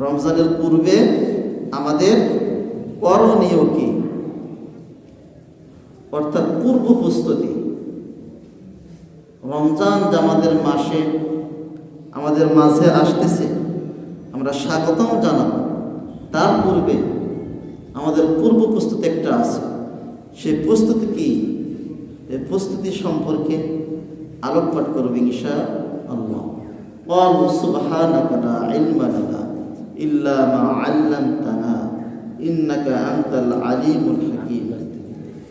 রমজানের পূর্বে আমাদের করণীয় কি? অর্থাৎ পূর্ব প্রস্তুতি। রমজান যে আমাদের মাসে, আমাদের মাঝে আসতেছে, আমরা স্বাগতম জানাব। তার পূর্বে আমাদের পূর্ব প্রস্তুতি একটা আছে। সেই প্রস্তুতি কি? এই প্রস্তুতি সম্পর্কে আলোকপাত করবে ঈশা আল্লাহ সুবহানাকা লা আইন লানা ইল্লা মা আল্লামতানা, ইন্নাকা আনতাল আলিমুল হাকিম।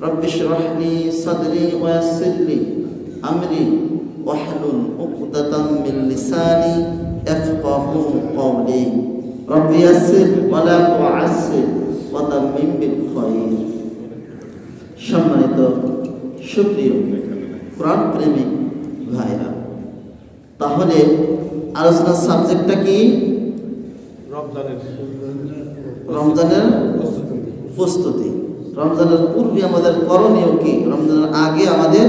রব্বি ইশরাহ লি সাদরি ওয়া ইয়াসসির লি আমরি ওয়াহলুল উকদাতাম মিন লিসানি ইয়াফকাহু ক্বাওলি রব্বি ইয়াসসির ওয়া তুআসসির ওয়া তাম্মিম বিল খায়র। সম্মানিত, সুপ্রিয় কোরআন প্রেমিক ভাইরা, তাহলে আলোচনার সাবজেক্টটা কি? রমজানের প্রস্তুতি। রমজানের পূর্বে আমাদের করণীয় কি? রমজানের আগে আমাদের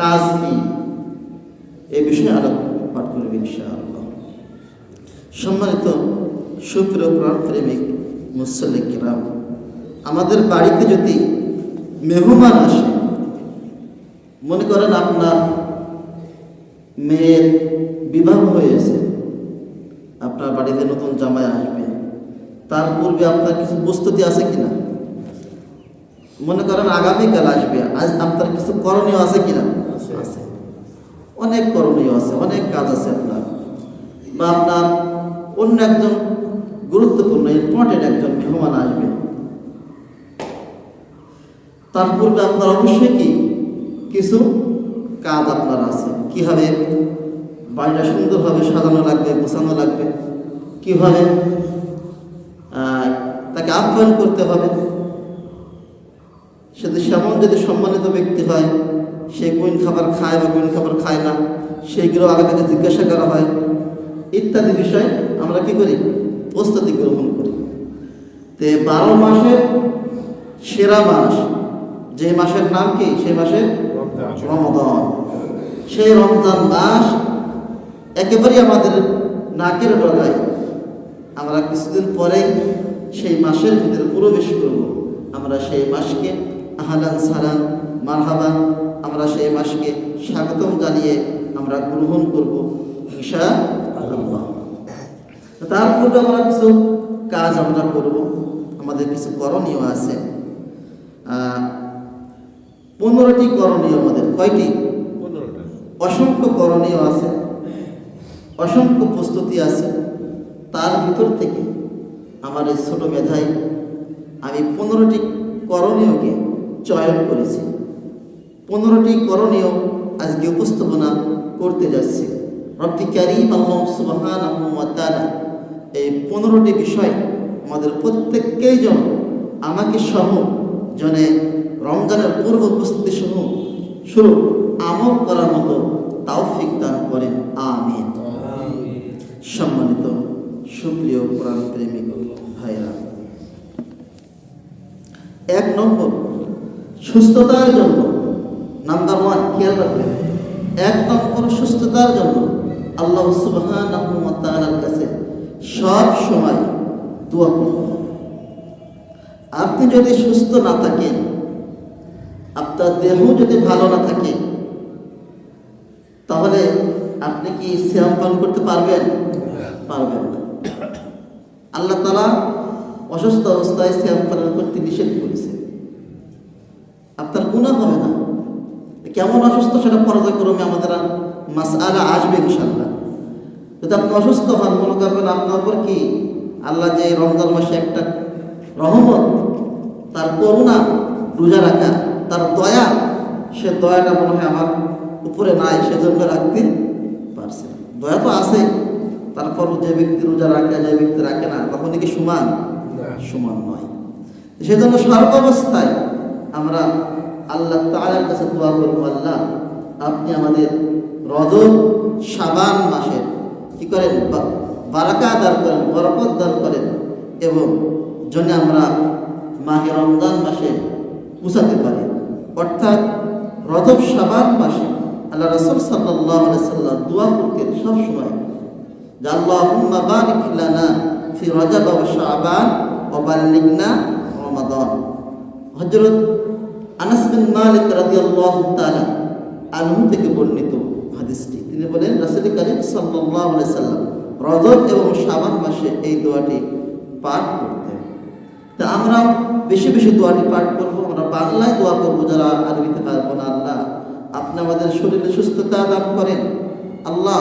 কাজ কি? এই বিষয়ে আলোকপাত করবে ইনশাআল্লাহ। সম্মানিত সুপ্রিয় প্রাণ প্রেমিক মুসল্লিক কিরাম, আমাদের বাড়িতে যদি মেহমান আসে, মনে করেন আপনার মেয়ের বিবাহ হয়েছে আপনার বাড়িতে নতুন জামাই আসবে। তার পূর্বে আপনার কিছু প্রস্তুতি আছে কিনা? মনে করেন আগামীকাল আসবে। আজ আপনার কিছু করণীয় আছে কিনা? আছে। অনেক করণীয় আছে অনেক কাজ আছে আপনার। বা আপনার অন্য একজন গুরুত্বপূর্ণ ইম্পর্টেন্ট একজন মেহমান আসবে। তার পূর্বে আপনার অবশ্যই কি? কিছু কাজ আপনার আছে। কীভাবে? বাড়িটা সুন্দরভাবে সাজানো লাগবে গোছানো লাগবে। কীভাবে তাকে আপ্যায়ন করতে হবে। যদি সেমন যদি সম্মানিত ব্যক্তি হয় সে কোন খাবার খায় বা কোন খাবার খায় না সেইগুলো আগে থেকে জিজ্ঞাসা করা হয়। ইত্যাদি বিষয় আমরা কি করি? প্রস্তুতি গ্রহণ করি। তে বারো মাসের সেরা মাস যে মাসের নাম কি? সেই মাসের রমদান সেই রমজান মাস একেবারেই আমাদের নাকের ডগায়। আমরা কিছুদিন পরে সেই মাসের ভিতরে প্রবেশ করব। আমরা সেই মাসকে আহালান সালান মারহাবান আমরা সেই মাসকে স্বাগতম জানিয়ে আমরা গ্রহণ করব ঈশা আল্লাহ তার পূর্বে আমরা কিছু কাজ আমরা করব। আমাদের কিছু করণীয় আছে। পনেরোটি করণীয় আমাদের। কয়টি? অসংখ্য করণীয় আছে। অসংখ্য প্রস্তুতি আছে। তার ভিতর থেকে আমার এই ছোট মেধায় আমি পনেরোটি করণীয়কে চয়ন করেছি। পনেরোটি করণীয় আজকে উপস্থাপনা করতে যাচ্ছি। রব্বি কারিম আল্লাহ সুবহানাহু ওয়া এই পনেরোটি বিষয় আমাদের প্রত্যেককেই যেন আমাকে সহ জনে রমজানের পূর্ব উপস্থিতি সহ শুরু আমল করার মতো তাওফিক দান সুপ্রিয় কোরআন প্রেমিক ভাইরা। এক নম্বর, সুস্থতার জন্য। নাম্বার ওয়ান, খেয়াল রাখবেন এক নম্বর, সুস্থতার জন্য আল্লাহ তাআলার কাছে সব সময় দোয়া করুন। আপনি যদি সুস্থ না থাকেন, আপনার দেহ যদি ভালো না থাকে, তাহলে আপনি কি শ্যাম পালন করতে পারবেন? পারবেন না। আল্লাহ তালা অসুস্থ অবস্থায় শ্যাম পালন করতে নিষেধ করেছে। আপনার গুণা হবে না। কেমন অসুস্থ সেটা পর্যায়ক্রমে আমাদের মাস আলা আসবে ইনশাল্লাহ যদি আপনি অসুস্থ হন, মনে করবেন আপনার উপর কি আল্লাহ যে রমজান মাসে একটা রহমত, তার করুণা রোজা রাখা, তার দয়া, সে দয়াটা মনে হয় আমার উপরে নাই, সেজন্য রাখতে পারছে দয়া তো আছে তারপর যে ব্যক্তি রোজা রাখে যে ব্যক্তি রাখে না তখন কি সমান? সমান নয়। সেজন্য সর্বাবস্থায় আমরা আল্লাহ তাআলার কাছে দোয়া করব আল্লাহ আপনি আমাদের রজব সাবান মাসের কি করেন? বারাকা দান করেন বরকত দান করেন এবং জন্য আমরা মাহে রমজান মাসে পুষাতে পারি। অর্থাৎ রজব সাবান মাসে আল্লাহ রসুল সাল্লাহ সাল্লাম দোয়া করতেন সবসময়। যে আল্লাহুম্মা বারিক লানা ফি রজব ও শাবান ও বাল্লিগনা রমাদান। হযরত আনাস বিন মালিক রাদিয়াল্লাহু তাআলা আনহু থেকে বর্ণিত হাদিসটি। তিনি বলেন, রাসূল করিম সাল্লাল্লাহু আলাইহি সাল্লাম রজব এবং শাবান মাসে এই দোয়াটি পাঠ করতেন। তা আমরা বেশি বেশি দোয়াটি পাঠ করব। আমরা বাংলায় দোয়া করব যারা আরবিতে পারব না আল্লাহ আপনি আমাদের শরীরে সুস্থতা দান করেন। আল্লাহ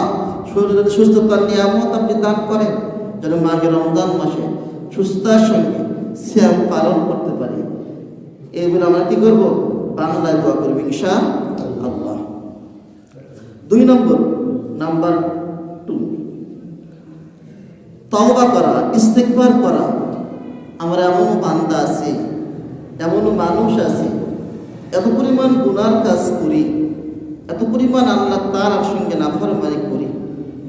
শরীরের সুস্থতার নিয়ামত আপনি দান করেন, যেন মাঘে রমজান মাসে সুস্থতার সঙ্গে শ্যাম পালন করতে পারি। এইগুলো আমরা কি করব? বাংলায় দোয়া করব ইনশা আল্লাহ দুই নম্বর, নাম্বার টু। তওবা করা ইস্তেকবার করা। আমরা এমনও বান্দা আছি, এমনও মানুষ আছে, এত পরিমাণ গুনার কাজ করি, এত পরিমাণ আল্লাহ তার সঙ্গে নাফারমানি করি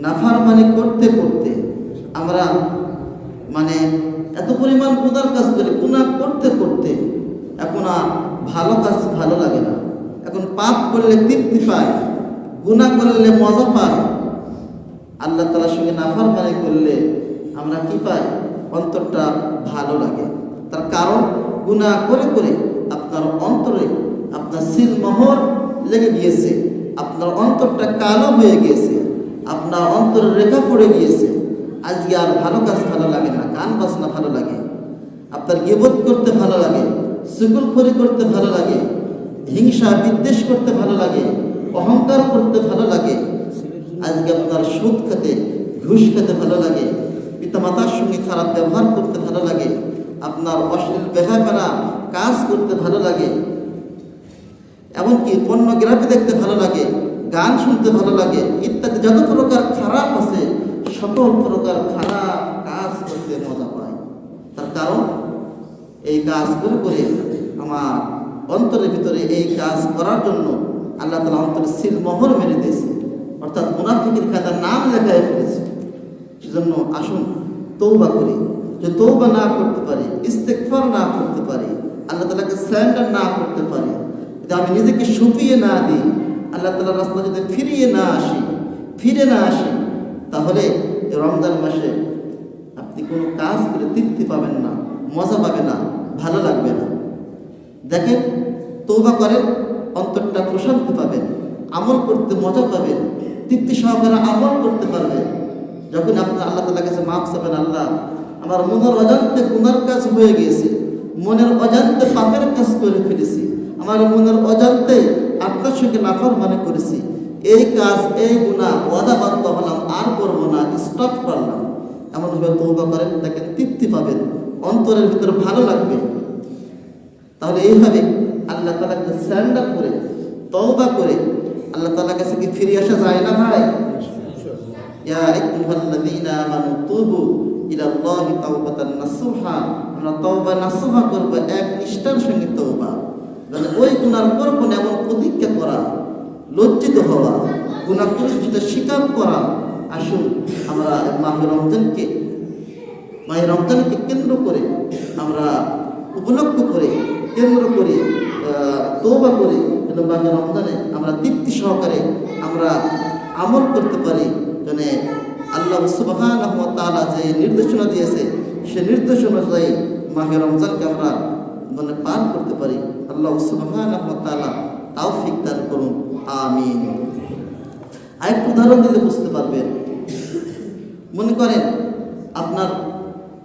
নাফারমানি করতে করতে আমরা মানে এত পরিমাণ গুনার কাজ করি, গুনাহ করতে করতে এখন আর ভালো কাজ ভালো লাগে না। এখন পাপ করলে তৃপ্তি পায়, গুনাহ করলে মজা পায়। আল্লাহ তালার সঙ্গে নাফারমানি করলে আমরা কি পাই? অন্তরটা ভালো লাগে। তার কারণ গুনাহ করে করে আপনার অন্তরে আপনার সিলমোহর লেগে গিয়েছে। আপনার অন্তরটা কালো হয়ে গিয়েছে। আপনার অন্তরের রেখা পড়ে গিয়েছে। আজকে আর ভালো কাজ ভালো লাগে না, গান বাজনা ভালো লাগে। আপনার গেবোধ করতে ভালো লাগে সুকুল সুকুলখড়ি করতে ভালো লাগে, হিংসা বিদ্বেষ করতে ভালো লাগে, অহংকার করতে ভালো লাগে। আজকে আপনার সুদ খেতে, ঘুষ খেতে ভালো লাগে, পিতামাতার সঙ্গে খারাপ ব্যবহার করতে ভালো লাগে, আপনার অশ্লীল বেহাকারা কাজ করতে ভালো লাগে, এমনকি পর্নোগ্রাফি দেখতে ভালো লাগে গান শুনতে ভালো লাগে, ইত্যাদি যত প্রকার খারাপ আছে, সকল প্রকার খারাপ কাজ করতে মজা পায় তার কারণ, এই কাজ করে করে আমার অন্তরের ভিতরে এই কাজ করার জন্য আল্লাহ তালা অন্তরে সিল মোহর মেরে দিয়েছে। অর্থাৎ মুনাফিকের খাতার নাম লেখায় ফেলেছে। সেজন্য আসুন তৌবা করি। যে তৌবা না করতে পারি ইস্তেকফার না করতে পারি, আল্লাহ তালাকে স্যান্ডার না করতে পারি আমি নিজেকে সুপিয়ে না দিই আল্লাহ তালার রাস্তা যদি ফিরিয়ে না আসি, ফিরে না আসি, তাহলে রমজান মাসে আপনি কোনো কাজ করে তৃপ্তি পাবেন না, মজা পাবে না, ভালো লাগবে না। দেখেন তৌবা করেন, অন্তরটা প্রশান্তি পাবেন, আমল করতে মজা পাবেন, তৃপ্তি সহকারে আমল করতে পারবেন। যখন আপনি আল্লাহ তালা কাছে মাফ চাবেন, আল্লাহ, আমার মনের অজান্তে গুনার কাজ হয়ে গিয়েছে, মনের অজান্তে পাপের কাজ করে ফেলেছি, আমার মনের অজান্তে আপনার সঙ্গে নাফার মানে করেছি। এই কাজ, এই গুণা ওয়াদাবদ্ধ হলাম আর করব না স্টপ করলাম। এমনভাবে তৌবা করেন দেখেন তৃপ্তি পাবেন, অন্তরের ভিতরে ভালো লাগবে। তাহলে এইভাবে আল্লাহ তালাকে স্যান্ডার করে, তওবা করে, আল্লাহ তালার কাছে কি ফিরে আসা যায় না ভাই? তুবু আমরা তওবা নাসুহা করব, এক নিষ্ঠার সঙ্গে তওবা। মানে ওই গুণার করব না এমন প্রতিজ্ঞা করা, লজ্জিত হওয়া করে সেটা স্বীকার করা, আসুন আমরা মাহে রমজানকে মাহে রমজানকে কেন্দ্র করে আমরা উপলক্ষ করে, কেন্দ্র করে তৌবা করে যেন মাহে রমজানে আমরা তৃপ্তি সহকারে আমরা আমল করতে পারি, যেন আল্লাহ সুবাহান তাআলা যে নির্দেশনা দিয়েছে, সে নির্দেশনা অনুযায়ী মাহে রমজানকে আমরা মানে পার করতে পারি। আল্লাহ সুবাহান তাআলা তাওফিক দান করুন। আমিন। আরেকটু উদাহরণ দিলে বুঝতে পারবেন। মনে করেন আপনার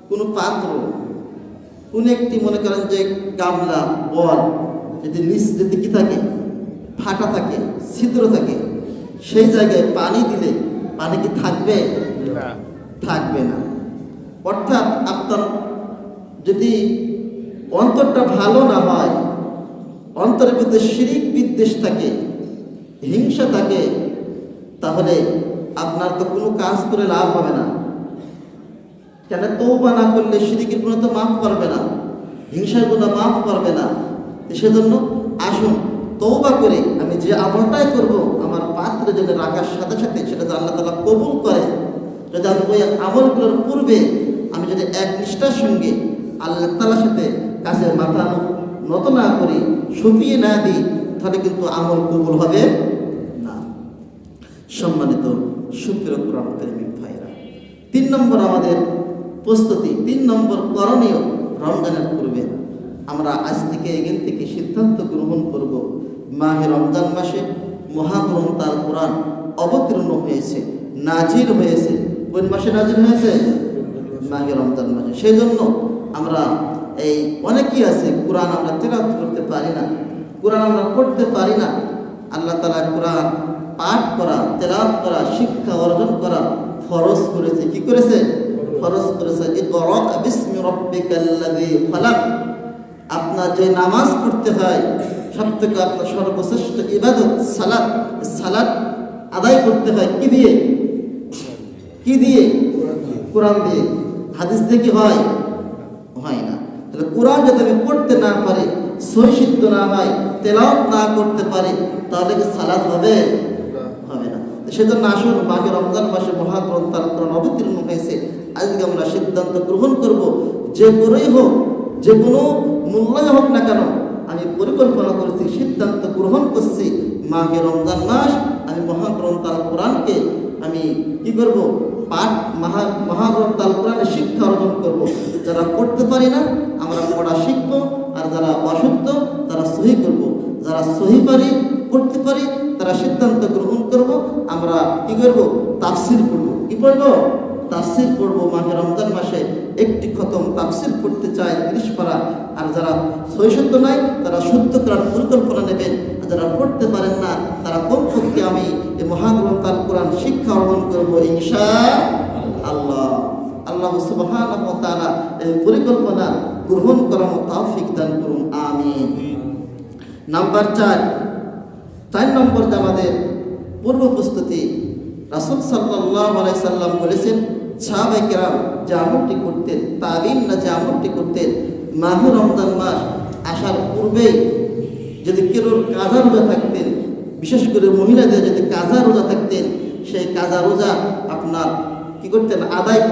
কোনো পাত্র কোন একটি মনে করেন যে গামলা বল যদি নিচ যদি কি থাকে ফাটা থাকে ছিদ্র থাকে সেই জায়গায় পানি দিলে পানি কি থাকবে? না। থাকবে না। অর্থাৎ আপনার যদি অন্তরটা ভালো না হয়, অন্তরের ভিতরে শিরিক বিদ্বেষ থাকে, হিংসা থাকে, তাহলে আপনার তো কোনো কাজ করে লাভ হবে না। কেন? তৌবা না করলে শিরিকের গুণ তো মাফ করবে না, হিংসার গুণ মাফ করবে না। সেজন্য আসুন তৌবা করে আমি যে আমলটাই করব, আমার পাত্রে যদি রাখার সাথে সাথে সেটা তো আল্লাহ তালা কবুল করে। যদি আমি ওই আমলগুলোর পূর্বে আমি যদি এক নিষ্ঠার সঙ্গে আল্লাহ তালার সাথে কাছে মাথা নত না করি সপিয়ে না দিই, তাহলে কিন্তু আমল কবুল হবে না। সম্মানিত সুপ্রিয় কোরআন প্রেমিক ভাইরা, তিন নম্বর আমাদের প্রস্তুতি, তিন নম্বর করণীয় রমজানের পূর্বে। আমরা আজ থেকে এখান থেকে সিদ্ধান্ত গ্রহণ করব, মাহে রমজান মাসে মহাগ্রহণ তার কোরআন অবতীর্ণ হয়েছে নাজির হয়েছে। কোন মাসে নাজির হয়েছে? মাহে রমজান মাসে। সেই জন্য আমরা এই অনেকেই আছে, কোরআন আমরা তেলাওয়াত করতে পারি না, কোরআন আমরা পড়তে পারি না। আল্লাহ তালা কোরআন পাঠ করা, তেলাওয়াত করা, শিক্ষা অর্জন করা ফরজ করেছে। কি করেছে? ফরজ করেছে। আপনার যে নামাজ পড়তে হয় সব থেকে আপনার সর্বশ্রেষ্ঠ ইবাদত সালাদ সালাদ আদায় করতে হয় কি দিয়ে? কি দিয়ে? কোরআন দিয়ে। হাদিস দিয়ে কি হয়? কোরআন যদি আমি পড়তে না পারি সহিষ্ণু না হয়, তেলাওয়াত না করতে পারি, তাহলে কি সালাত হবে? হবে না। সেজন্য আসুন, মাঘে রমজান মাসে মহাগ্রন্থ কোরআন অবতীর্ণ হয়েছে। আজকে আমরা সিদ্ধান্ত গ্রহণ করব, যে করেই হোক, যে কোনো মূল্যই হোক না কেন, আমি পরিকল্পনা করছি, সিদ্ধান্ত গ্রহণ করছি, মাঘে রমজান মাস আমি মহাগ্রন্থ কোরআনকে আমি কি করব? পাঠ মহা মহাগ্রন্থ আল কোরআনের শিক্ষা অর্জন করব। যারা করতে পারি না, আমরা পড়া শিখব, আর যারা অশুদ্ধ, তারা সহি করব। যারা সহি পারি করতে পারি, তারা সিদ্ধান্ত গ্রহণ করব। আমরা কি করব? তাফসির করব কি পড়ব? তাফসির পড়ব মাহে রমজান মাসে। একটি খতম তাফসির পড়তে চায় তিরিশ পারা। আর যারা সহিশুদ্ধ নাই, তারা শুদ্ধ করার পরিকল্পনা নেবেন আর যারা পড়তে পারেন না, তারা কমপক্ষে আমি আল্লাহ। আল্লাহ সুবহানাহু ওয়া তাআলা এই পরিকল্পনা গ্রহণ করার মতো তৌফিক দান করুন, আমিন। নাম্বার চার চার নম্বর আমাদের পূর্ব প্রস্তুতি, রাসুল সাল্লাহ সাল্লাম বলেছেন সাহাবাই কেরাম যে আমলটি করতেন তাবিন না যে আমলটি করতেন, মাহু রমজান মাস আসার পূর্বেই যদি কেউ কাজা রোজা থাকতেন বিশেষ করে মহিলাদের যদি কাজা রোজা থাকতেন সেই কাজা রোজা আপনার কি করতেন? আদায়